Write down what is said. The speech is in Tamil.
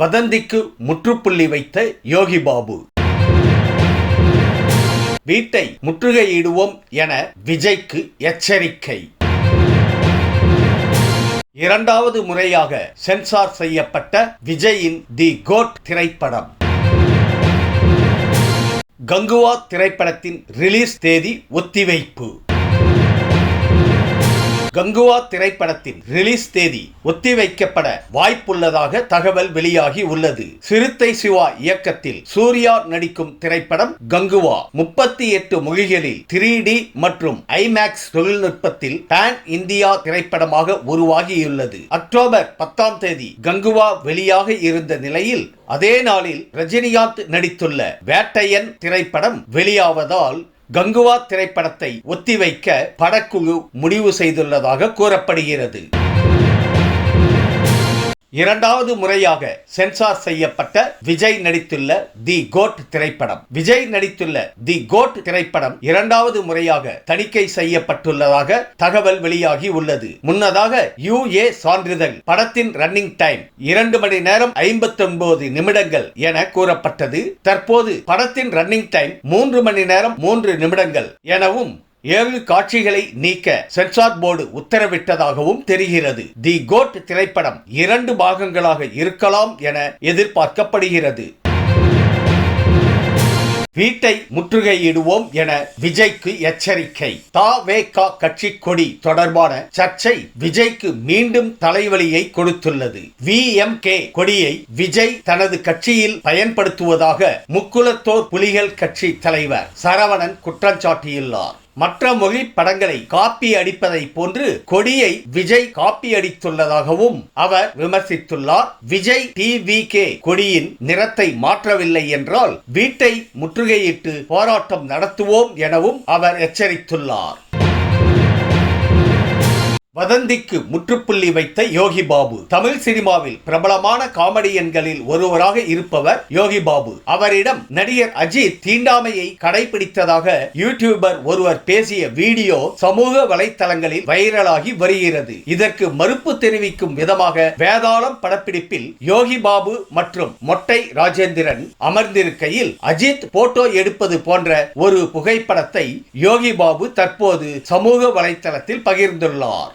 வதந்திக்கு முற்றுப்புள்ளி வைத்த யோகி பாபு. வீட்டை முற்றுகையிடுவோம் என விஜய்க்கு எச்சரிக்கை. இரண்டாவது முறையாக சென்சார் செய்யப்பட்ட விஜயின் தி கோட் திரைப்படம். கங்குவா திரைப்படத்தின் ரிலீஸ் தேதி ஒத்திவைப்பு. கங்குவா திரைப்படத்தின் ரிலீஸ் தேதி ஒத்திவைக்கப்பட வாய்ப்புள்ளதாக தகவல் வெளியாகி உள்ளது. சிறுத்தை சிவா இயக்கத்தில் சூர்யா நடிக்கும் திரைப்படம் கங்குவா. முப்பத்தி எட்டு மொழிகளில் த்ரீ டி மற்றும் ஐமேக்ஸ் தொழில்நுட்பத்தில் பேன் இந்தியா திரைப்படமாக உருவாகியுள்ளது. அக்டோபர் பத்தாம் தேதி கங்குவா வெளியாக இருந்த நிலையில் அதே நாளில் ரஜினிகாந்த் நடித்துள்ள வேட்டையன் திரைப்படம் வெளியாவதால் கங்குவா திரைப்படத்தை ஒத்திவைக்க படக்குழு முடிவு செய்துள்ளதாக கூறப்படுகிறது. இரண்டாவது முறையாக சென்சார் செய்யப்பட்ட விஜய் நடித்துள்ள தி கோட் திரைப்படம். விஜய் நடித்துள்ள தி கோட் திரைப்படம் இரண்டாவது முறையாக தணிக்கை செய்யப்பட்டுள்ளதாக தகவல் வெளியாகி உள்ளது. முன்னதாக யுஏ சான்றிதழ் படத்தின் ரன்னிங் டைம் இரண்டு மணி நேரம் ஐம்பத்தி ஒன்பது நிமிடங்கள் என கூறப்பட்டது. தற்போது படத்தின் ரன்னிங் டைம் மூன்று மணி நேரம் மூன்று நிமிடங்கள் எனவும் ஏழு காட்சிகளை நீக்க சென்சார் போர்டு உத்தரவிட்டதாகவும் தெரிகிறது. தி கோட் திரைப்படம் இரண்டு பாகங்களாக இருக்கலாம் என எதிர்பார்க்கப்படுகிறது. வீட்டை முற்றுகையிடுவோம் என விஜய்க்கு எச்சரிக்கை. தாவேகா கட்சி கொடி தொடர்பான சர்ச்சை விஜய்க்கு மீண்டும் தலைவலியை கொடுத்துள்ளது. வி எம் கே கொடியை விஜய் தனது கட்சியில் பயன்படுத்துவதாக முக்குலத்தோர் புலிகள் கட்சி தலைவர் சரவணன் குற்றம் சாட்டியுள்ளார் மற்ற மொழி படங்களை காப்பி அடிப்பதை போன்று கொடியை விஜய் காப்பி அடித்துள்ளதாகவும் அவர் விமர்சித்துள்ளார். விஜய் டிவி கே கொடியின் நிறத்தை மாற்றவில்லை என்றால் வீட்டை முற்றுகையிட்டு போராட்டம் நடத்துவோம் எனவும் அவர் எச்சரித்துள்ளார். வதந்திக்கு முற்றுப்புள்ளி வைத்த யோகி பாபு. தமிழ் சினிமாவில் பிரபலமான காமெடியன்களில் ஒருவராக இருப்பவர் யோகி பாபு. அவரிடம் நடிகர் அஜித் தீண்டாமையை கடைபிடித்ததாக யூடியூபர் ஒருவர் பேசிய வீடியோ சமூக வலைத்தளங்களில் வைரலாகி வருகிறது. இதற்கு மறுப்பு தெரிவிக்கும் விதமாக வேதாளம் படப்பிடிப்பில் யோகி பாபு மற்றும் மொட்டை ராஜேந்திரன் அமர்ந்திருக்கையில் அஜித் போட்டோ எடுப்பது போன்ற ஒரு புகைப்படத்தை யோகி பாபு தற்போது சமூக வலைத்தளத்தில் பகிர்ந்துள்ளார்.